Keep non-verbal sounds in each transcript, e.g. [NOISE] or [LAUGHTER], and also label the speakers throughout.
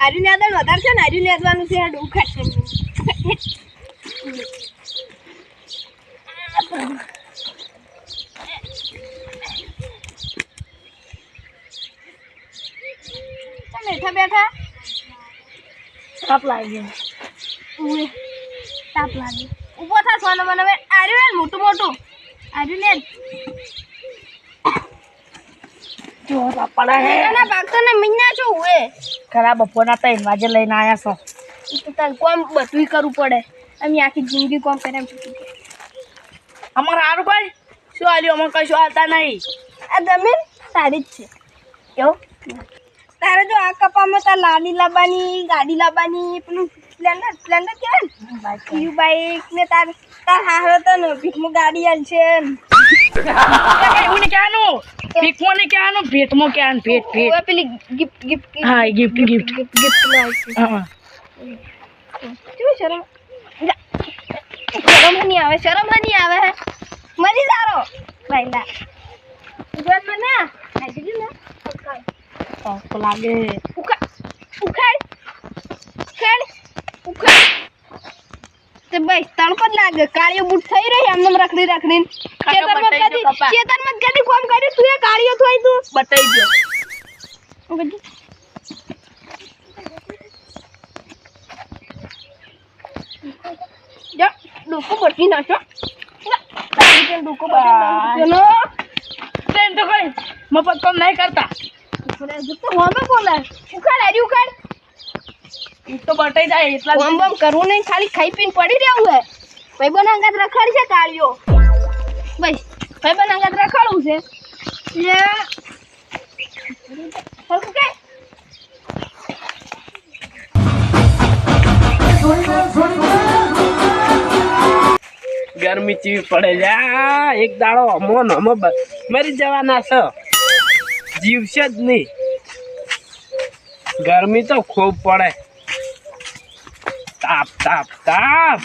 Speaker 1: આર્યું નેદન વધારે છે ને આર્યું નેદવાનું છે હેડ ઉખાડ તમે બેઠા બેઠા?
Speaker 2: તાપ લાગી
Speaker 1: ઉવે તાપ લાગે ઊભો થા સોનો મને આર્યું મોટું મોટું. આર્યું ને
Speaker 2: જો હે.
Speaker 1: મિન્યા છો ઉવે
Speaker 2: ખરા બપોરના ત્રણ વાગે લઈને આયા છો.
Speaker 1: તો તાર કોમ બધુંય કરવું પડે. અમે આખી જિંદગી કોમ કર્યા
Speaker 2: અમારે સારું ભાઈ? શું આલ્યું અમારે કશું આવતા નહીં.
Speaker 1: આ જમીન તારી જ છે.
Speaker 2: કેવું
Speaker 1: તારે જો આ કપામાં તાર લાડી લાવવાની ગાડી લાવવાની પેલું સ્પ્લેન્ડર સ્પ્લેન્ડર કહેવાય ને? બાઈક. ને તાર તાર હારો તો ભીખમાં ગાડી આલ છે [LAUGHS]
Speaker 2: એવું નહીં કહેવાનું. ભીખમાં નહીં કહેવાનું ભેટમાં ભેટ ભેટ.
Speaker 1: પેલી ગિફ્ટ ગિફ્ટ
Speaker 2: હા ગિફ્ટ ગિફ્ટ
Speaker 1: ગિફ્ટ ગિફ્ટ
Speaker 2: હા
Speaker 1: કેવું શરમ શરમ નહીં આવે શરમ નહીં આવે. મરી તારો બાઈલા ઉગાડ મને. આ ને ઉખાડ.
Speaker 2: લાગે.
Speaker 1: ઉખાડ ઉખાડ. ઉખાડ. ઉખાડ. તે ભાઈ તડકો જ લાગે. કાળીઓ બૂટ થઈ રહી આમને રખડી રખડીને. ખેતરમાં
Speaker 2: બતાઈ
Speaker 1: કદી
Speaker 2: દો કપા.
Speaker 1: ખેતરમાં કદી કોમ કર્યું તું એ કાળીઓ થોઈ તું.
Speaker 2: બતાવી દો.
Speaker 1: હું કીધું, જા ડોકો બટી નાખો તારી જેમ ડોકો બટી નાખો
Speaker 2: તેમ તો કઈ મફત કામ નહીં કરતા.
Speaker 1: તો હોમે બોલે ઉખાડ હારી ઉખાડ.
Speaker 2: ઈ તો બટાઈ જાય એટલા
Speaker 1: બમ બમ કરવું નહીં ખાલી ખાઈ પીને પડી રહેવું હે. ભાઈ બન અંગત રખડ છે કાળીઓ ભાઈ ભાઈ બન અંગત રખડવું છે. લે. હરકું કે?
Speaker 3: ગરમી ચીવી પડે છે. આ એક દાડો અમો ને હમો બ- મરી જવાના છે. જીવશે જ નહીં. ગરમી તો ખૂબ પડે. તાપ તાપ તાપ.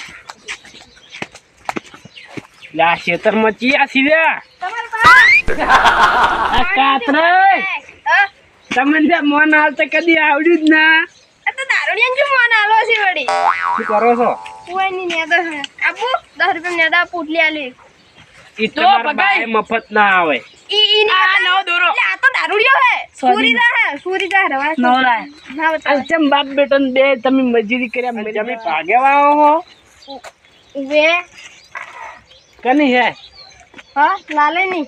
Speaker 3: લા આ મચી આસી લે. આ કાતરે. તમને જે મન હાલતે કદી આવડ્યું જ ના.
Speaker 1: આ તો દારૂડિયાને જો મન આલો છે વળી?
Speaker 3: શું કરો છો?
Speaker 1: કોઈ ની નેદા હે. 10 રૂપિયા નેદા પોટલી આલી.
Speaker 3: ઈ
Speaker 2: તો
Speaker 3: તમારા મફત ના આવે.
Speaker 1: ઈ ઈ ની
Speaker 2: આ નવો દોરો.
Speaker 1: એટલે આ તો દારૂડિયો હે.
Speaker 2: Sorry.
Speaker 1: સુરીદા હે સુરીદા હે રવા
Speaker 2: નવરાય
Speaker 1: ના બતાવે.
Speaker 3: આ ચમ બાપ બેટો બે તમે મજૂરી કર્યા તમે ભાગેવા હો.
Speaker 1: વે
Speaker 3: કની હે?
Speaker 1: હા લાલે ની.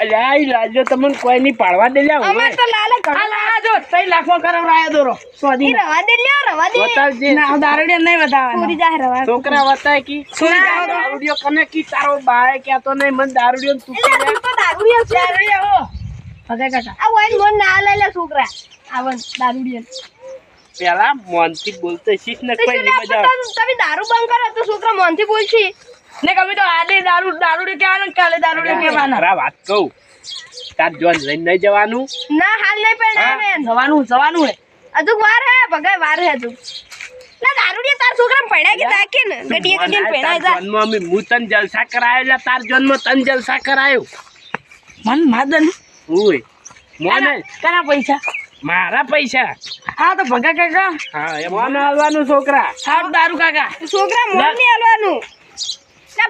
Speaker 3: અલ્યા આ લાજો તમને કોઈ નહીં પાડવા દે લ્યા
Speaker 1: અમાર
Speaker 3: હવે
Speaker 1: તો લાલે
Speaker 2: આ જો ત્રણ લાખમાં કરાવડાયો દોરો
Speaker 1: ઈ
Speaker 2: સોદી
Speaker 1: રવા દે લ્યો રવા દે.
Speaker 3: બતાવજે.
Speaker 2: ના દારૂડિયા નહીં બતાવવાનો
Speaker 1: સુરીદા હે રવા
Speaker 3: છોકરા બતાય કી.
Speaker 2: છોકરા
Speaker 3: દારૂડિયો કને કી? તારો બાય કહેતો નહીં મને દારૂડિયો તું
Speaker 1: તો દારૂડિયો છે.
Speaker 2: દારૂડિયા હો. કાકા.
Speaker 1: આ વઈન મોન ના લે લે છોકરા. આવન દારૂડિયો.
Speaker 3: પેલા મોનથી બોલતો શીખ ને કોઈ મજા
Speaker 1: તમે તમે દારૂ બંધ કરો તો છોકરા મોનથી બોલશી.
Speaker 2: ને કમી તો આજે દારૂ દારૂડિયો કહેવાનું કાલે દારૂડિયો કહેવાના.
Speaker 3: ખરા વાત કહું. તાર જોન લઈને નહીં જવાનું?
Speaker 1: ના હાલ નહીં પડે મેં
Speaker 2: જવાનું જવાનું હે.
Speaker 1: અધુક વાર હે ભગાય વાર હે તું ના દારૂડિયા તાર છોકરા પડ્યા કે તાકે ને? ગડીએ ગડીએ
Speaker 3: મોન તાર
Speaker 1: જા?
Speaker 3: જોનમાં અમે હું તને જલસા કરાયેલા તાર જોનમાં તન જલસા કરાયો.
Speaker 2: મન માદન.
Speaker 3: ઓય મોને?
Speaker 2: કના પૈસા?
Speaker 3: મારા પૈસા?
Speaker 2: હા તો ભગા કાકા.
Speaker 3: હા એ મોને હાલવાનું છોકરા.
Speaker 2: સારું દારૂ કાકા.
Speaker 1: છોકરા મોને હાલવાનું.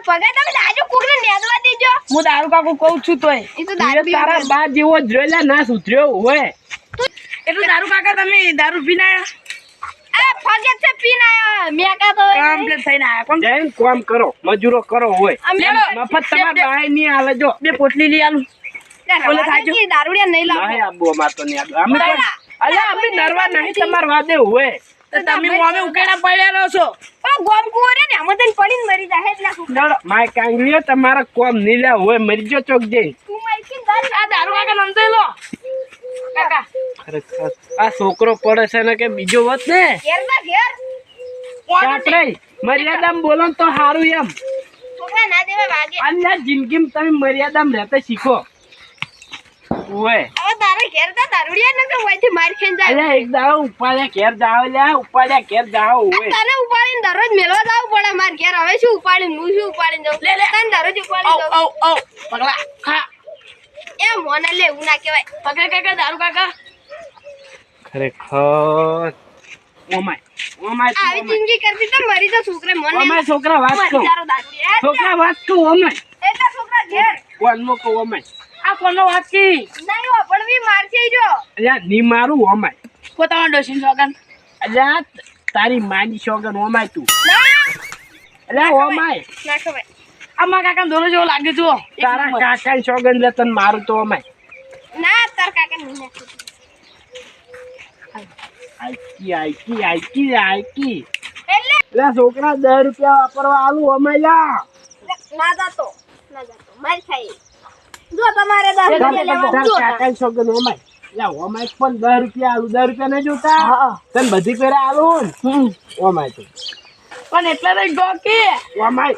Speaker 1: ભગાય તમે દાજો કોકને નેદવા દેજો.
Speaker 2: હું દારૂ કાકુ કહું છું તોય.
Speaker 1: એ તો દારૂ
Speaker 3: તારા બા જેવો જોયેલા ના સુધર્યો હોય.
Speaker 2: એટલું દારૂ કાકા તમે દારૂ પીને આયા?
Speaker 1: આ છે પીને આયા. મેકા તો
Speaker 2: કમ્પ્લીટ થઈને આયા? કોણ
Speaker 3: જઈને કામ કરો. મજૂરો કરો હોય. મફત તમારે બાય જો
Speaker 2: બે પોટલી લઈ આલું. ઓલે થાજો.
Speaker 1: દારૂડિયા નહીં લાવો.
Speaker 3: નહીં આબુ અમાર તો નહીં આબુ. અમે અલ્યા અમે નરવા નહીં તમાર વાદે હોય.
Speaker 2: તમે મોમે ઉકેડા પડ્યા રહો છો.
Speaker 3: માય કાંગલીઓ તમારા કોમ નહીં લે હોય મરી જો ચોક
Speaker 1: દારૂ
Speaker 2: આ દારૂ કાકા નંદાઈ લો. કાકા.
Speaker 3: ખરેખર આ છોકરો પડે છે ને કે બીજો વત ને? મર્યાદા બોલો ને તો સારું એમ. અલ્યા જિંદગીમાં તમે મર્યાદામાં રહેતા શીખો. ઓય.
Speaker 1: ઘેર તા? દારૂડિયા ને તો માર ખાઈને જાય.
Speaker 3: અલ્યા એક દાડો ઉપાડ્યા ઘેર જાઓ લ્યા ઉપાડ્યા ઘેર જાઓ હોય
Speaker 1: તને ઉપાડીને દરરોજ મેળવા જવું પડે માર ઘેર. હવે શું ઉપાડીને? હું શું ઉપાડીને જાઉં?
Speaker 2: લે, લે.
Speaker 1: તને દરરોજ ઉપાડીને
Speaker 2: ઓ ઓ ઓ પગલા ખા.
Speaker 1: એ મોને લે એવું ના કહેવાય.
Speaker 2: પગા કાકા દારૂ કાકા.
Speaker 3: ખરેખર. ઓમાય ઓમાય
Speaker 1: આવી. જિંદગી કરતી તો મરી તો છોકરા મને.
Speaker 3: ઓમાય છોકરા વાત કહું. છોકરા વાત કહું ઓમાય.
Speaker 1: એટલે છોકરા ઘેર.
Speaker 3: કોનમાં કહું ઓમાય?
Speaker 4: આ કોનો વાત કી?
Speaker 1: નહીં પણ મારશે જો.
Speaker 3: અલ્યા ની મારું ઓમાય.
Speaker 4: પોતાનો ડોસીન સોગન.
Speaker 3: અલ્યા તારી માની સોગન ઓમાય તું. અલ્યા ઓમાય.
Speaker 1: ના ખવાય.
Speaker 4: આ કાકા દોરો જેવો લાગે છો
Speaker 3: તારા કાકા સોગન લે તને મારું તો ઓમાય.
Speaker 1: ના તાર કાકા ની.
Speaker 3: આઈકી આઈકી આઈકી આઈકી.
Speaker 1: એટલે
Speaker 3: છોકરા દસ રૂપિયા વાપરવા આલું અમે
Speaker 1: ના જાતો ના જાતો. મારી ખાઈ. જો તમારે દસ રૂપિયા લેવા જો
Speaker 3: પણ દસ રૂપિયા આલું દસ રૂપિયા નહીં જોતા? તને બધી પેલા આલું ઓમાય તું.
Speaker 4: પણ એટલે રહી ગો કે
Speaker 3: ઓમાય.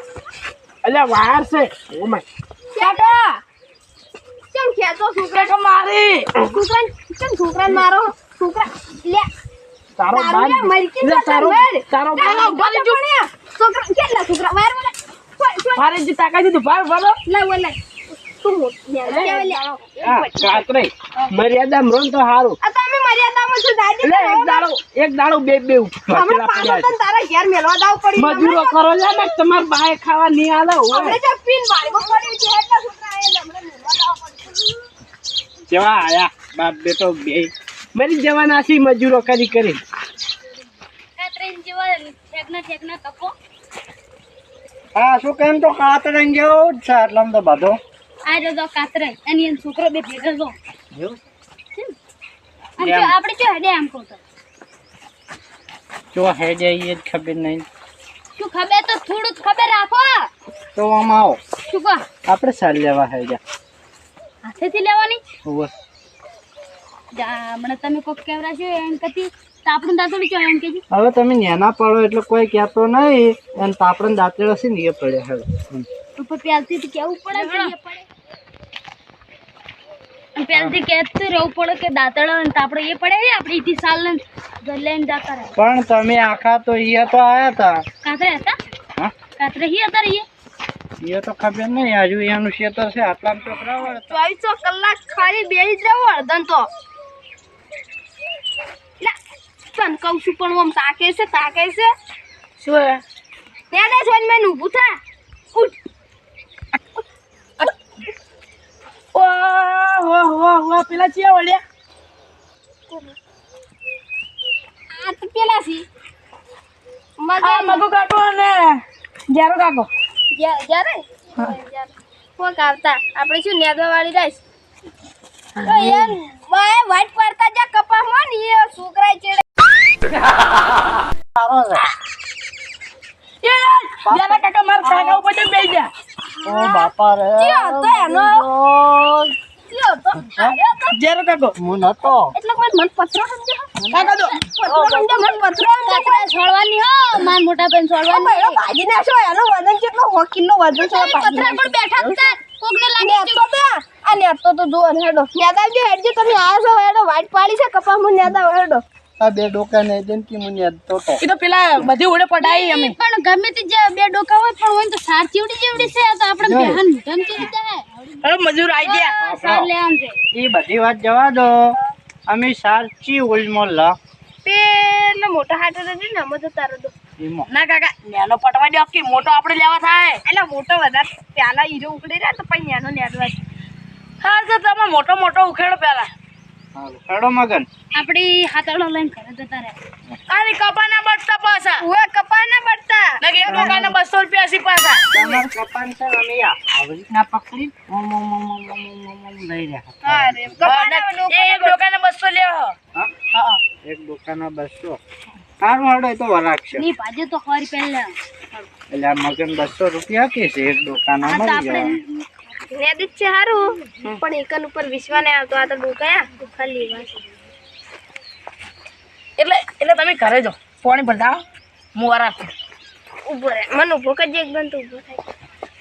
Speaker 3: અલ્યા વાર છે. ઓમાય.
Speaker 1: કાકા કેમ ખેંચો છોકરા
Speaker 4: કાકા મારી?
Speaker 1: છોકરા કેમ છોકરા મારો? છોકરા લે.
Speaker 3: તારો
Speaker 1: લે, જતો
Speaker 3: તારો. તારો
Speaker 1: ઊભો તો ભણ્યા. છોકરા કેટલા છોકરા? વાર બોલે
Speaker 4: મારે જે ભાર ભરો.
Speaker 1: લે, લે,
Speaker 3: મર્યાદા રોન તો સારું.
Speaker 1: તમે મર્યાદામાં છો દાદી
Speaker 3: એક દાડો એક દાડો બે બે
Speaker 1: તારા ઘેર મેલવા દાવ પડી.
Speaker 3: મજૂરો કરો લે ને તમાર બાય ખાવા નહીં આલે
Speaker 1: પીન પડી છે એટલા છોકરા આયા છે, મેલવા દાવ પડી
Speaker 3: કેવા આયા. બાપ બેટો બે. મરી જવાના છે મજૂરો કરી કરી
Speaker 2: હા શું કેમ તો કાતરંગ જેવો જ છે એટલામાં તો બધો.
Speaker 5: આ જો જો કાતરે એની છોકરો બે ભેગા જો. આમ જો આપણે જો હેડે આમ કહું તો?
Speaker 2: જો હેડે એ જ ખબર નહીં.
Speaker 5: શું ખબર? તો થોડું જ ખબર રાખો.
Speaker 2: તો આમાં આવો.
Speaker 5: શું કહો?
Speaker 2: આપણે સાલ લેવા હે
Speaker 5: હાથેથી લેવાની?
Speaker 2: હોવે.
Speaker 5: જા, હમણાં તમે કોક કેવરા છો એમ કતી તાપડું દાંતોડી છો એમ
Speaker 2: હવે તમે નેના પડો એટલે કોઈ કહેતો નહીં અને તાપડે દાંતેડો છે ને એ પડે હવે.
Speaker 5: ઉપર પ્યાલથી તો કેવું પડે પડે. પ્યાલથી કહેતું રહેવું પડે કે દાંતડો અને તાપડો એ પડે આપણે ઈથી સાલ લઈને જતા રહે
Speaker 2: પણ તમે આખા તો એ તો આયા હતા
Speaker 5: કાતરે હતા?
Speaker 2: હા?
Speaker 5: કાતરે હી હતા રહીએ
Speaker 2: એ? તો ખબર નહીં એનું ખેતર છે આટલા છોકરા
Speaker 1: ચોવીસો કલાક ખાલી બેસી જ રહેવું અડધન તો. તને કહું છું પણ આમ તાકે છે તાકે છે.
Speaker 4: શું હે?
Speaker 1: ત્યાં દે છોડ મેં ઊભું થા. ઉઠ.
Speaker 4: વાહ વાહ વાહ પેલા છે વળ્યા.
Speaker 1: આ તો પેલા સી
Speaker 4: આ મગુ કાકો અને ગ્યારો કાકો
Speaker 1: જ્યારે કોક આવતા. આપણે શું નેદવા વાળી રહીશ? તો એમ વાઈટ પડતા જા કપામાં ને એ છોકરા ચેડે [LAUGHS]
Speaker 5: મોટા બેન
Speaker 1: ઓ
Speaker 5: છોડવાની
Speaker 1: ભાજી નાખો એનો વજન કેટલો સો કિલો વજન
Speaker 5: પર બેઠા કોકને લાગી
Speaker 1: નેતો બે આ નેતો તો જો હેડો નેદા જો હેડજો તમે આયા છો હેડો વાઈટ પાડી છે કપામાં નેદા હેડો.
Speaker 2: આ બે ડોકા ને દેન કે મને તો તો.
Speaker 4: એ તો પેલા બધી ઉડે પડાઈ અમે.
Speaker 5: પણ ગમે તે જે બે ડોકા હોય પણ હોય તો સાર ચીવડી જેવડી છે તો આપણે બેહાન મુઠામ કેવી રીતે
Speaker 4: હવે મજૂર આવી ગયા.
Speaker 5: સાર લેવાનું છે
Speaker 2: એ બધી વાત જવા દો. અમે સાચી ઉલમો લા.
Speaker 1: પેલો મોટા હાથ ને અમે તો તારો દો.
Speaker 4: ના કાકા નેનો પટવા દો કે મોટો આપણે લેવા થાય?
Speaker 1: એટલે મોટો વધારે. પેલા હીરો ઉકળી રહ્યા તો પછી નેનો નેડવા
Speaker 4: હા તો તમે મોટો મોટો ઉખેડો પેલા.
Speaker 2: હેડો મગન.
Speaker 5: આપડી હાથાળો લઈને ઘરે જતા રહે
Speaker 4: અરે કપાના બટતા પાછા.
Speaker 1: ઓએ કપાના બટતા.
Speaker 4: લગે એક ટોકાના બસો રૂપિયા સી પાછા.
Speaker 2: તમાર કપાન છે અમે આ આવી રીતના પકડી મો મો મો મો મો મો મો લઈ રહ્યા
Speaker 1: અરે કપાના
Speaker 4: એક ટોકાના બસો લેવો
Speaker 2: હા
Speaker 4: હા
Speaker 2: એક દુકાના બસો. સારું હેડો તો
Speaker 5: વરાકની ભાજે તો ખરી પહેલા.
Speaker 2: એટલે મગન 200 રૂપિયા કે છે એક દુકાના મળી જવા
Speaker 1: નેદિત છે હારું? પણ એકન ઉપર વિશ્વા ને આવતો આ તો ડોકાયા ખાલી લેવા
Speaker 4: એટલે એટલે તમે ઘરે જો પાણી ભરતા હું વરા
Speaker 1: ઊભો રે મને ઊભો કરજે એક બંધ ઊભો થાય.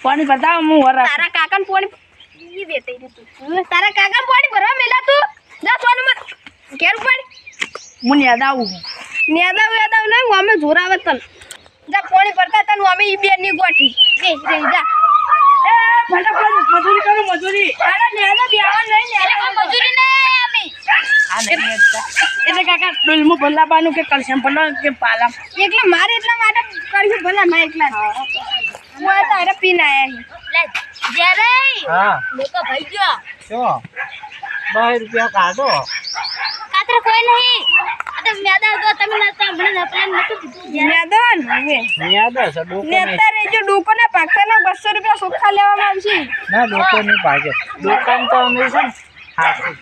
Speaker 4: પાણી ભરતા હું વરા
Speaker 1: તારા કાકા ને પાણી ઈ વેટાઈ રહ્યું તું. તારા કાકા પાણી ભરવા મેલા તું? જા સોનું મત ઘેર પાણી
Speaker 4: હું યાદ આવું.
Speaker 1: નેદાવ દાવ નહીં હું અમે જોરાવે તન. જા પાણી ભરતા તન અમે ઈ બેનની ગોઠી. બે રહી જા.
Speaker 4: એ ફટાફટ મજૂરી કરો મજૂરી.
Speaker 1: અરે નેદા બેવા નહીં નેદા
Speaker 5: મજૂરી નહીં અમે.
Speaker 2: આ નહીં. એટલે કાકા ડોલમાં ભલાબાનું કે કલશમ ભલા કે પાલા
Speaker 1: એટલે મારે એટલા માટે કર્યું ભલા મારે એટલા હું આ તારે પીને આયા
Speaker 6: લે જ્યારે
Speaker 7: હા.
Speaker 6: લોકો ભાઈ ગયો.
Speaker 7: શું? દસ રૂપિયા કાઢો.
Speaker 6: કાતરે કોઈ નહીં.
Speaker 1: બસો રૂપિયા સોખા લેવામાં આવશે.
Speaker 7: ના ડોકો નહીં ભાગે દુકાન તો અમે છે ને હાસું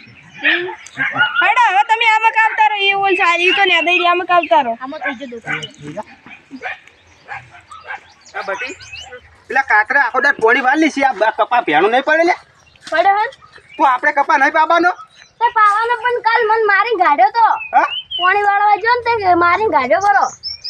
Speaker 1: હવે તમે આમાં કાવતા રહો. એ ઓલ સારી તો ને દઈ આમાં કાવતા રહો.
Speaker 6: આમાં થઈ ગયો
Speaker 8: આ બટી પેલા કાતરા આખો દાડ પોણી વાળી છે. આ કપા ભેણું નહીં પડે લે.
Speaker 6: પડે હન
Speaker 8: તો આપણે કપા નહીં પાવાનો
Speaker 6: તો પાવાનો પણ કાલ મન મારી ગાડ્યો તો.
Speaker 8: હા?
Speaker 6: ને તે મારી ગાડો કરો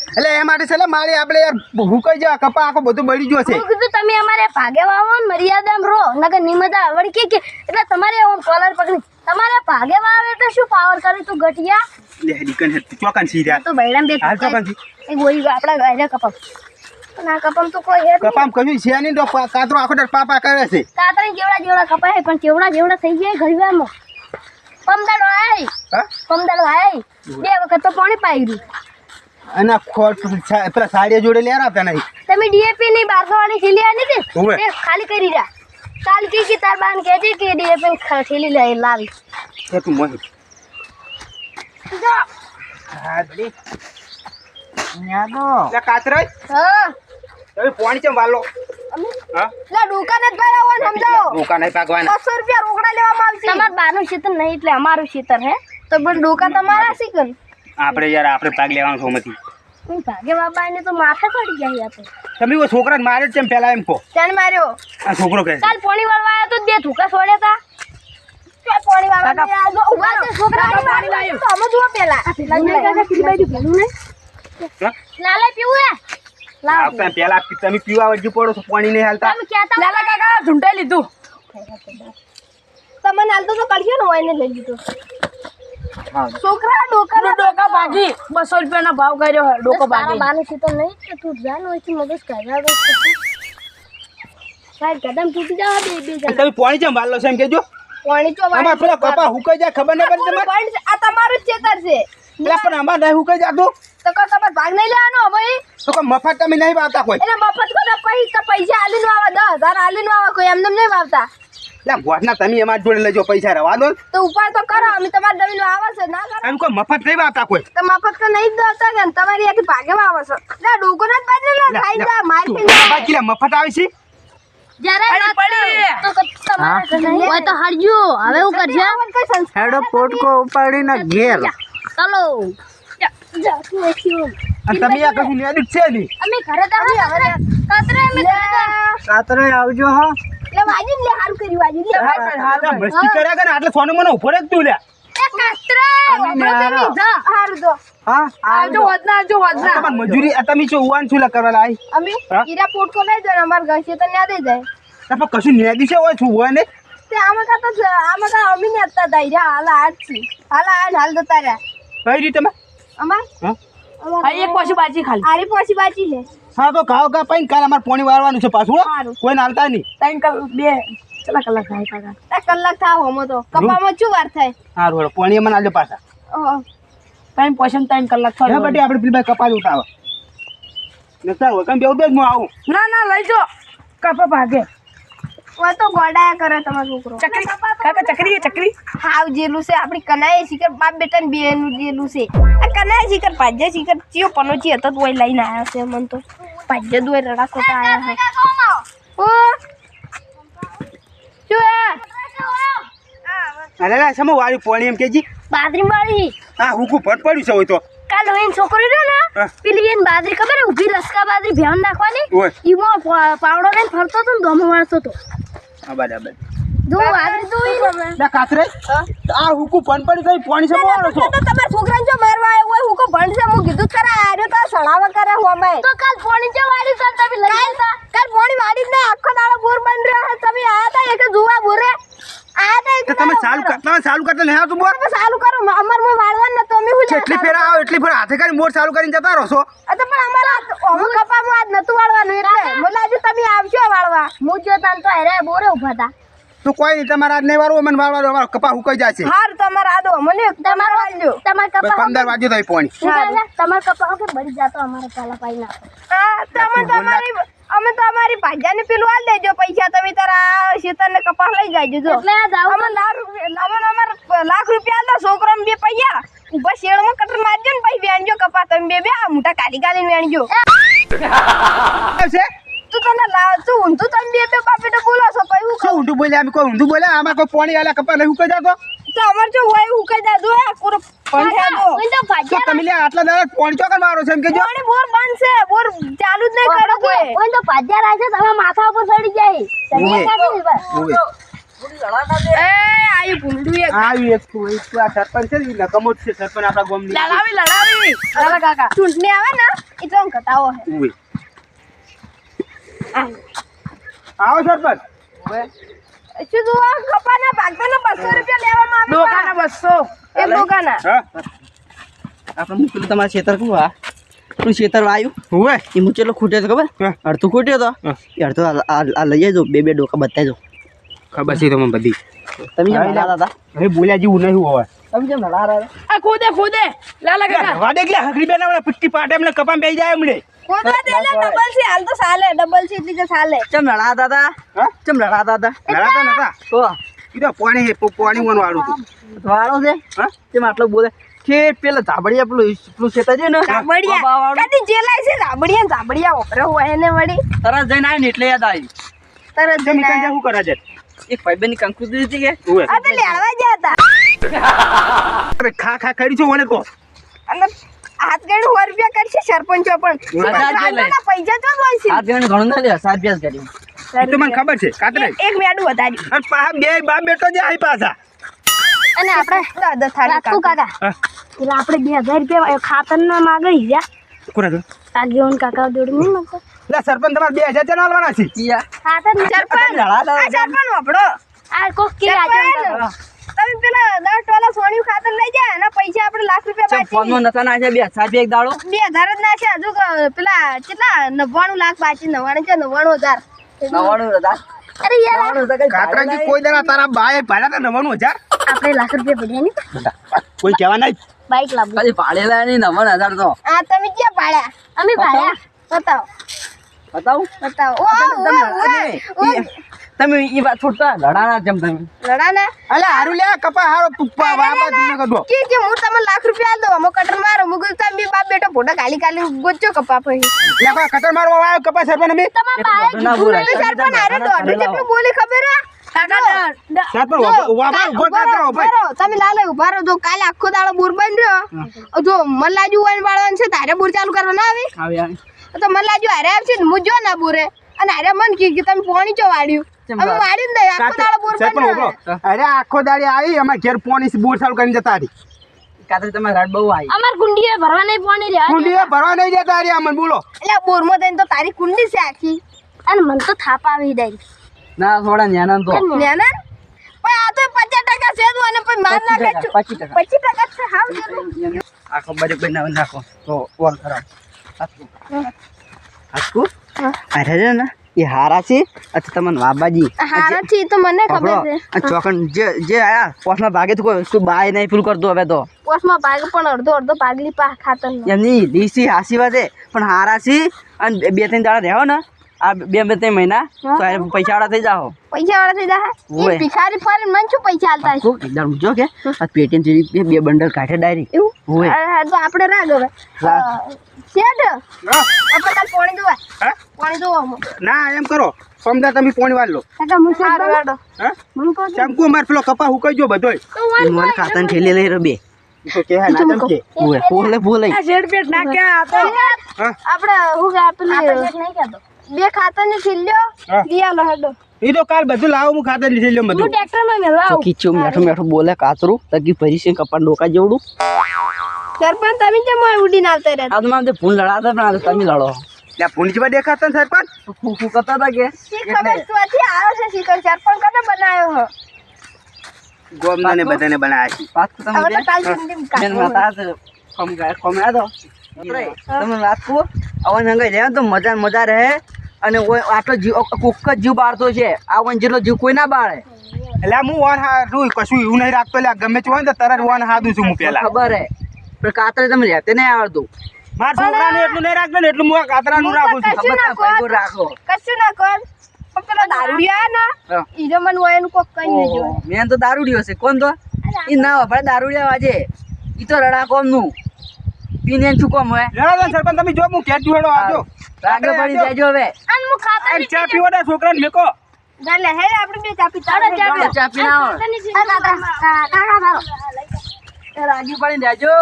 Speaker 8: એટલે એ માટે છે મારી આપણે યાર હુકાઈ જાય કપા આખો બધું બળી ગયો છે
Speaker 6: કીધું તમે અમારે ભાગે વાવો ને મર્યાદામાં રો નકર નિમતા વળી કે એટલે તમારે આમ કોલર પકડી તમારે ભાગે વાવે એટલે શું પાવર કરી તું ગટિયા
Speaker 8: લે દીકન હે ચોકન સી રહ્યા.
Speaker 6: તો બૈરામ બે
Speaker 8: હાલ ચોકન સી.
Speaker 6: એ ગોઈ આપડા ગાયરા કપા પણ આ કપમ તો કોઈ હે
Speaker 8: કપમ કયું છે નહીં તો કાતરો આખો ડર પાપા કરે છે.
Speaker 6: કાતરા જેવડા જેવડા કપાય પણ જેવડા જેવડા થઈ જાય ઘડીવારમાં પમદાડો આય. પમદાડો આય. બે વખત તો પાણી પાઈ રહ્યું
Speaker 8: અને ખોટ પેલા સાડીઓ જોડે લેર આપતા નહીં
Speaker 6: તમે ડીએપી ની બારસો વાળી આની હતી એ ખાલી કરી રહ્યા. કાલ કી કી તાર બાન કહેતી કે ડીએપી ની થેલી લઈ લાવી
Speaker 8: એ તું મોહી.
Speaker 7: હા
Speaker 6: હા.
Speaker 8: તમે પોણી ચમ વાલો? હા?
Speaker 1: એટલે દુકાને જ ભરાવો સમજાવો.
Speaker 8: રોકા નહીં પાકવાના.
Speaker 1: બસો રૂપિયા રોકડા લેવામાં આવશે.
Speaker 6: તમાર બાનું શીતર નહીં એટલે અમારું શીતર હે?
Speaker 1: તો પણ ડોકા તમારા શી
Speaker 8: આપણે યાર આપણે ભાગ લેવાનો છો મથી
Speaker 6: હું ભાગે બાબા તો માથે પડી ગયા યા તો.
Speaker 8: તમે ઓ છોકરાને મારે જ ચમ એમ કહો.
Speaker 1: તેને માર્યો?
Speaker 8: આ છોકરો કહે
Speaker 6: કાલ પાણી વાળવા આવ્યો તો બે ધુકા છોડ્યા તા.
Speaker 1: પાણી વાળવા? ઊભા છોકરા પાણી તો જુઓ
Speaker 6: લાલે પીવું હે?
Speaker 8: આવતા પેલા તમે પીવા વજુ પડો છો પાણી નહીં હાલતા.
Speaker 6: તમે કહેતા
Speaker 2: લાલા કાકા ઝૂંટાઈ લીધું.
Speaker 1: તમને હાલતો તો કરશો ને હોય લઈ લીધો. છોકરા ડોકા
Speaker 2: ડોકા ભાગી. બસો રૂપિયાનો ભાવ કર્યો ડોકો ભાગી.
Speaker 6: છે તો નહીં કે તું જાન હોય છે મગજ કાઢવા ગઈ સાહેબ કદમ તૂટી જવા બે
Speaker 8: તમે પાણી ચમ વાલો છે એમ કેજો
Speaker 1: પાણી ચો
Speaker 8: આમાં પેલા કપા હુકાઈ જાય ખબર નહીં પડે તમારે?
Speaker 1: આ તમારું જ ચેતર છે.
Speaker 8: પણ આમાં નહીં હુકાઈ જાતું.
Speaker 1: તો કહો તમારે ભાગ નહીં લેવાનો ભાઈ.
Speaker 8: તો કોઈ મફત તમે નહીં વાવતા કોઈ?
Speaker 1: એટલે મફત કરો પૈસા પૈસા આલીને વાવા દસ હજાર આલીને વાવા કોઈ એમને નહીં વાવતા.
Speaker 8: એટલે ગોઠના તમે અમાર જોડે લેજો પૈસા રવા દો
Speaker 1: તો ઉપાડ તો કરો અમે તમારે વાવા છે ના કરો.
Speaker 8: એમ કોઈ મફત નહીં વાવતા કોઈ?
Speaker 1: તો મફત તો નહીં દોતા કે તમારી આથી ભાગે વાવો છો. એટલે ડોકો ના બાજુ લે ખાઈ જા માર પી
Speaker 8: બાકી લે. મફત આવે છે?
Speaker 6: જ્યારે
Speaker 2: પડી, પડી.
Speaker 6: તો તમારે તો તો હરજો હવે હું કરશે
Speaker 7: હેડો પોટકો ઉપાડીને ઘેર.
Speaker 6: ચલો. જા તું
Speaker 8: અને તમે આ કશું નેડું છે નહીં?
Speaker 6: અમે ઘરે તો કાતરે અમે ઘરે તો.
Speaker 7: કાતરે આવજો હો.
Speaker 1: એટલે વાજી લે હારું કર્યું વાજી. લે
Speaker 8: હાલ મસ્તી કર્યા કરે ને આટલે સોનું મને ઉપર જ તું લે. મજૂરી આ તમે શું ઉવાન છું લે કરવા લાઈ
Speaker 1: અમે? હીરા પોટકો લઈ જાય અમાર ઘર છે તો ન્યા દઈ જાય.
Speaker 8: કશું ન્યા છે હોય છું હોય ને
Speaker 1: તે આમાં કા તો આમાં કા અમે ને હતા દઈ રહ્યા હાલ આજ છે હાલ આજ હાલ જતા રહ્યા.
Speaker 8: કઈ રીતે તમે?
Speaker 1: અમાર?
Speaker 8: હા?
Speaker 2: એક પાછી બાજી ખાલી.
Speaker 1: આરી પોસી બાજી લે.
Speaker 8: હા તો ખાવ કા પાઈને કાલે અમારે પોણી વાળવાનું છે પાછું હો. કોઈ નાલતા નહીં.
Speaker 2: ત્રણ કલાક બે કેટલા કલાક થાય કાકા
Speaker 1: કલાક થાવ હમો તો. કપામાં શું વાર થાય?
Speaker 8: સારું હેડો પાણી મને આલજો પાછા.
Speaker 2: ત્રણ પોશન ત્રણ કલાક
Speaker 8: હે
Speaker 2: થાય.
Speaker 8: બટી આપણે પેલી ભાઈ કપાસ ઉતાવો નકર હોય કેમ બેવું જ હું આવું.
Speaker 2: ના ના લઈ જો. કપા ભાગે.
Speaker 1: ઓય તો ગોડાયા કરે તમારો છોકરો.
Speaker 2: ચકરી? કાકા ચકરી ચકરી?
Speaker 1: હાવ જેલું છે આપણી કનાએ શિખર બાપ બેટા બે નું જેલું છે. આ કનાએ શિખર પાજે શિખર ચિયો હતો લઈને આવ્યો છે મન તો. પાજે દોય રડા ખોટા આવ્યા છે. ઓ
Speaker 8: અરે લા સમો વાળી પાણી એમ કેજી?
Speaker 6: બાદરી વાળી.
Speaker 8: હા હુકુ ભટ પડ્યું છે હોય તો.
Speaker 6: કાલ હોય છોકરી રહ્યો ને પેલી એને બાદરી ખબર હે ઊભી લસકા બાદરી ભ્યાન નાખવાની?
Speaker 8: ઓય
Speaker 6: પાવડો લઈને ફરતો હતો ને ગમો મારતો હતો.
Speaker 8: હા બરાબર.
Speaker 6: કાલ પોણી વાળી તો તમે લઈ આવતા?
Speaker 1: કાલ પોણી વાડી આખો દાડો બોર બન રહ્યો તમે આયા તા એક જુવા બોરે? તા
Speaker 8: તો તમે ચાલુ કર તમે ચાલુ કરતા નહીં આવતું બોર?
Speaker 1: તમે કરો અમારમાં વાળવાનું ને તમે હું
Speaker 8: એટલી ફેર આવો એટલી ફેર હાથે કરી મોર ચાલુ કરીને જતા રહો છો.
Speaker 1: તો પણ અમારા ઓમ કપામાં આજ નતું વાળવાનું એટલે. મને લાગ્યું તમે આવશો વાળવા.
Speaker 6: હું જો તાન તો હેરે બોરે ઊભા હતા
Speaker 8: તું કોઈ નહીં તમારા આજ નહીં વાળવું મને વાળવાનું અમારો કપા હુકાઈ જશે
Speaker 1: હાર તમારે આદો મને તમારે વાળજો
Speaker 6: તમારે કપા
Speaker 8: પંદર વાગ્યું થઈ પોણી.
Speaker 6: તમારે કપા કે બળી જાતો અમારે પેલા પાઈ
Speaker 1: તમારી અમે તમારી ભાજાને પેલું આલ દેજો પૈસા તમે તારા શેતરને કપાસ લઈ જાજો જો. અમે લાખ રૂપિયા અમને અમારે લાખ રૂપિયા આલ દો બે પૈયા. ઊભા શેડમાં કટર મારજો ને પછી વેણજો કપા તમે બે બે આ મોટા કાલી કાલી વેણજો. તું તને લાવ તું ઊંધું તમે બે બે બાપેટે બોલો છો પછી હું
Speaker 8: ઊંધું બોલ્યા અમે કોઈ ઊંધું બોલ્યા આમાં કોઈ પોણી આલા કપા નહીં હુકાઈ જાગો?
Speaker 1: તો અમાર જો
Speaker 8: તમે લે આટલા દાડા પોણચો
Speaker 1: કર બોર બંધ છે બોર ચાલુ જ નહીં કરો કોઈ.
Speaker 6: તો પાજ્યા રાશે તમે માથા ઉપર ચડી જાય
Speaker 1: એ
Speaker 8: આઈ આ સરપંચ છે નકમો છે સરપંચ આપણા
Speaker 1: કાકા. ચૂંટણી આવે ને એ તો ઘટાવો હે.
Speaker 8: ઉઈ આવો સરપંચ.
Speaker 1: ઓય શું તું કપાના રૂપિયા લેવામાં આવે
Speaker 8: દોકાના
Speaker 7: એ ખબર? અડધું ખૂટ્યો
Speaker 8: તો?
Speaker 7: એ લઈ જજો બે બે ડોકા બતાવજો
Speaker 8: ખબર છે તમને
Speaker 7: લડા હતા
Speaker 8: હવે જેવું નહીં હોય.
Speaker 7: લડા રહ્યા
Speaker 2: આ ખોદે ખોદે. લાલા કાકા.
Speaker 8: વાડે એટલે એમને કપામ
Speaker 1: બેહી એમને. હાલ તો સાલે ડબલ છે એટલે કે સાલે
Speaker 7: કેમ લડા હતા લડાતા
Speaker 8: નતા. કીધું પાણી પાણી મને વાળું હતું
Speaker 7: વાળો છે?
Speaker 8: હા?
Speaker 7: તેમ આટલો બોલે. કે પેલા ધાબડિયા પેલું પેલું ખેતર છે ને
Speaker 1: રાબડિયા કદી જેલાય છે? રાબડિયા ને ઓપરે હોય એને વળી.
Speaker 7: તરત જઈને આવીને એટલે યાદ આવી.
Speaker 1: તરત જઈને
Speaker 8: કઈ શું કરા છે?
Speaker 7: એક ભાઈબંધની કંકુતરી હતી કે?
Speaker 1: આ તો લેવા ગયા હતા.
Speaker 8: અરે ખા ખા કરી છો મને કહો.
Speaker 1: અને હાથ ગણ સો રૂપિયા કરશે સરપંચો પણ.
Speaker 7: રૂપિયા
Speaker 1: પૈસા તો જ હોય છે.
Speaker 7: સાત જણ ઘણું ના લે સાત અભ્યાસ કર્યું
Speaker 8: એ તો મને ખબર છે. કાતરાઈ
Speaker 1: એક- મેડું વધાર્યું
Speaker 8: અને પા બે બા બેટો જે આઈ પાછા.
Speaker 6: અને આપણે
Speaker 1: દાદા થાળી
Speaker 6: કાકુ.
Speaker 8: કાકા
Speaker 6: એટલે આપણે બે હજાર રૂપિયા ખાતર ના માગે
Speaker 8: જા કોરા?
Speaker 6: આગેવાન કાકા જોડે નહીં
Speaker 8: લે સરપંચ તમારે બે હજાર ચાલો આલવાના છે?
Speaker 6: ખાતર
Speaker 1: સરપંચ આ સરપંચ વાપડો
Speaker 6: આ કોક કે
Speaker 1: સરપંચ! તમે પેલા દસ ટોલા સોનિયું ખાતર લઈ જાય એના પૈસા આપણે લાખ રૂપિયા
Speaker 7: ચમ ફોનમાં નતા નાખ્યા? બે સાત એક દાડો?
Speaker 1: બે હજાર જ છે હજુ પેલા કેટલા? નવ્વાણું લાખ બાકી નવ્વાણું છે નવ્વાણું હજાર.
Speaker 7: નવાણું હતા
Speaker 6: અરે યાર
Speaker 7: નવાણું
Speaker 8: કાતરાજી કોઈ દાડા તારા બાએ ભાડા તા નવાનું હજાર?
Speaker 6: આપણે લાખ રૂપિયા પડ્યા નહીં.
Speaker 8: કોઈ કહેવા નહીં.
Speaker 6: બાઈક લાવવું.
Speaker 7: ખાલી પાડેલા નહીં નવાણ હજાર તો.
Speaker 1: આ તમે ક્યાં પાડ્યા
Speaker 6: અમે ભાડ્યા.
Speaker 1: બતાવો.
Speaker 7: બતાવું?
Speaker 1: બતાવો. ઓ, ઓ, ઓ.
Speaker 7: તમે એ વાત છોડતા લડાના જેમ તમે.
Speaker 1: લડાના
Speaker 8: અલે હારું લે કપા હારો પુપ્પા બાપા તમને કદો
Speaker 1: કે કે હું તમને લાખ રૂપિયા આલ દઉં. અમો કટર મારો. મુગલ તમે બી બાપ બેટો ફોટો ગાલી ગાલી ગોચ્યો કપા પછી.
Speaker 8: લે કો કટર મારવા આવ્યો કપા સરપંચ અમે
Speaker 7: બધું ના બોલાય.
Speaker 1: તો સરપંચ હારે દોઢું. જેટલું બોલી ખબર
Speaker 8: રહો,
Speaker 1: તમે લાલે ઊભા રહો. જો કાલે આખો દાડો બોર બંધ રહ્યો. જો મલ્લાજુ વાન વાળવાનું છે તારે બોર ચાલુ કરવા ના આવી?
Speaker 7: આવી આવી.
Speaker 1: તો મલ્લાજુ હારે આવશે ને હું જો ના બોરે. અને હારે મન કી કે તમે પોણી ચો વાળ્યું?
Speaker 8: અરે આખો દાડી આવી અમારે ઘેર પોણી બોર ચાલુ કરીને જતા રહી.
Speaker 7: કાતરી તમારે બહુ આવી
Speaker 6: અમાર કુંડીએ ભરવા નહીં પાણી રહ્યા
Speaker 8: કુંડીએ ભરવા નહીં જતા રહી અમને બોલો.
Speaker 1: એટલે બોરમાં થઈને તો તારી કુંડી છે આખી.
Speaker 6: અને મને તો થાપ આવી દઈ
Speaker 7: ના થોડા ન્યાના તો.
Speaker 1: નેના પણ આ તો પચાસ ટકા છે જ અને માર ના કાચું
Speaker 7: પચીસ ટકા.
Speaker 1: પચીસ ટકા જ છે હાવ
Speaker 7: આખો બરી કોઈ નાખો. તો ઓર ખરાબ. હાચકું હાચકું અરે રે ને. એ હારા છે? અથવા તમને બાબાજી
Speaker 1: છે તો મને ખબર છે.
Speaker 7: ચોકન જે જે આયા પોસમાં ભાગે તો કોઈ તું બાય નહીં પેલું કરતો હવે તો.
Speaker 1: પોસમાં ભાગે પણ અડધો અડધો ભાગલી પા ખાતર
Speaker 7: એમની લીસી હાસી વાત પણ હારા છે અને બે- ત્રણ દાડા રહેવો ને આ બે બે ત્રણ મહિના તો પૈસા વાળા થઈ જાઓ.
Speaker 1: પૈસા વાળા થઈ જાય એ ભિખારી ફરીને મન શું પૈસા આલતા
Speaker 7: છે એકદમ જો કે આ પેટીએમ જેવી બે બંડલ કાઢે ડાયરી.
Speaker 1: એવું? હોય તો આપણે રાગ હવે. શેઠ? આપણે કાલ પાણી જોવા
Speaker 8: હા?
Speaker 1: પાણી જોવા
Speaker 8: ના એમ કરો. સોમદાર તમે પોણી વાળ લો.
Speaker 6: કાકા હું શું
Speaker 1: હારું
Speaker 8: હા?
Speaker 6: હું કહું
Speaker 8: શંકુ માર પેલો કપા હુકાઈ ગયો બધોય
Speaker 7: મને ખાતાની ઠેલી લઈ રહ્યો બે.
Speaker 8: ઈ તો કે ના તેમ કે
Speaker 7: ઓવે પોલે પોલે
Speaker 2: આ શેડ પેટ નાખ્યા આ તો.
Speaker 1: આપણે હું કે
Speaker 6: નહીં કહેતો
Speaker 1: બે
Speaker 8: તો કાલ બધું લાવો હું ખાતર લીધેલું
Speaker 6: લ્યો
Speaker 8: બધું
Speaker 7: તો કીચું મેઠું મેઠું બોલે કાતરું તકી ભરી છે કપાળ ડોકા જેવડું.
Speaker 1: સરપંચ તમે કેમ મોય ઉડીને આવતા રહ્યા?
Speaker 7: આ તો મારે ફૂલ લડાતા પણ આ તો તમે લડો.
Speaker 8: લે પૂંછ જેવા દેખાતા ને સરપંચ?
Speaker 7: ફૂ ફૂ કરતા હતા કે?
Speaker 1: શી ખબર ચોથી આવ્યો છે શીખર? સરપંચ કને બનાવ્યો હો?
Speaker 8: ગોમના બધાને બનાવ્યા છે.
Speaker 7: વાત તો તમે
Speaker 1: તો કાલ જિંદગી
Speaker 7: માતા છે કમ ગાય કમ આ દો તમે વાત કહો અવન હંગે રહે તો મજા મજા રહે. અને આટલો જીવ કોક જ જીવ બાળતો છે. આ વન જેટલો જીવ કોઈ ના બાળે.
Speaker 8: એટલે હું વન હારું કશું એવું નહીં રાખતો. એટલે ગમે તે હોય ને તરત વન હાદું છું હું પેલા
Speaker 7: ખબર હે. પણ કાતરે તમે રહેતે નહીં આવડતું.
Speaker 8: મારા છોકરાને એટલું નહીં રાખતો ને એટલું હું આ કાતરાનું રાખું છું.
Speaker 1: કશું ના કર
Speaker 7: રાખો.
Speaker 1: કશું ના કર પણ પેલા દારૂડિયા ને
Speaker 7: હા.
Speaker 1: ઈરે હોય એનું કોક કઈ નહીં જોવે
Speaker 7: મેન તો દારૂડિયો છે. કોણ તો? ઈ ના વપરાય દારૂડિયા વાજે ઈ તો રડા કોમનું પીને છું કોમ હોય?
Speaker 8: લેવા સરપંચ તમે જો હું કેટ જોડો આવજો.
Speaker 7: રાગે પડી જાયજો હવે.
Speaker 6: અને હું ખાતા
Speaker 8: આ ચા પીવો દે છોકરાને મેકો.
Speaker 1: એટલે હે આપણે બે ચાપી તારે
Speaker 6: ચાપી.
Speaker 7: ચા પીને આવો. એ રાગી પડીને જાજો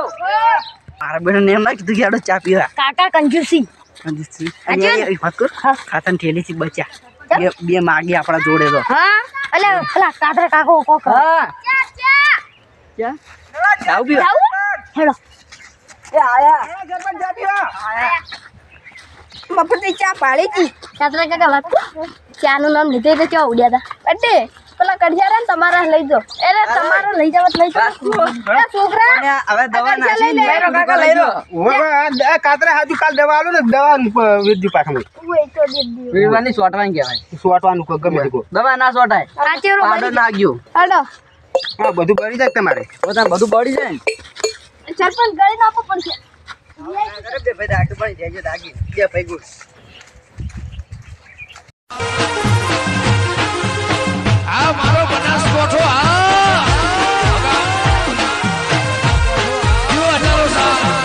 Speaker 7: મારા બેન ને એમ કીધું કે આડો ચા પીવા.
Speaker 6: કાકા કંજુસી.
Speaker 7: અને એ- એ વાત કર? ખાતર થેલી થી બચ્યા. બે બે માગી આપણા જોડે તો.
Speaker 6: હા? એટલે પેલા કાતરા કાકો કોક
Speaker 7: હા. ચા ચાવ પીવા.
Speaker 6: હેડો.
Speaker 7: એ આયા.
Speaker 8: સરપંચ ચા પીવા
Speaker 1: મફતી ચા પાડી હતી
Speaker 6: કાતરા કાકા વાત. ચાનું નામ લીધે તો ક્યાં ઉડ્યા હતા
Speaker 1: અડે ઓલા કઢિયા રે તમારા લઈ જો
Speaker 6: એટલે તમારા લઈ જાવ લઈ
Speaker 1: જાવ છોકરા
Speaker 7: હવે દવા
Speaker 1: નાસી લઈ રો
Speaker 7: કાકા લઈ
Speaker 8: રો હવે કાતરા હાજુ કાલ દવા આલો ને દવા વિદ્યુ પાછમ
Speaker 1: ઓય તો દીદી
Speaker 7: વિવાની સોટવાની કહેવાય
Speaker 8: સોટવાનું કો ગમે કો
Speaker 7: દવા ના સોટાય
Speaker 1: કાચેરો
Speaker 7: પાડો નાગ્યો
Speaker 1: હાડો
Speaker 8: હા બધું બળી જાય તમારે
Speaker 7: બધા બધું બળી જાય ને
Speaker 1: સરપંચ ગળી નાખો પડશે
Speaker 7: ભાઈ દાટું પડી જાય દાગી ભાઈ ગુડ મારો બનાસકોઠો આ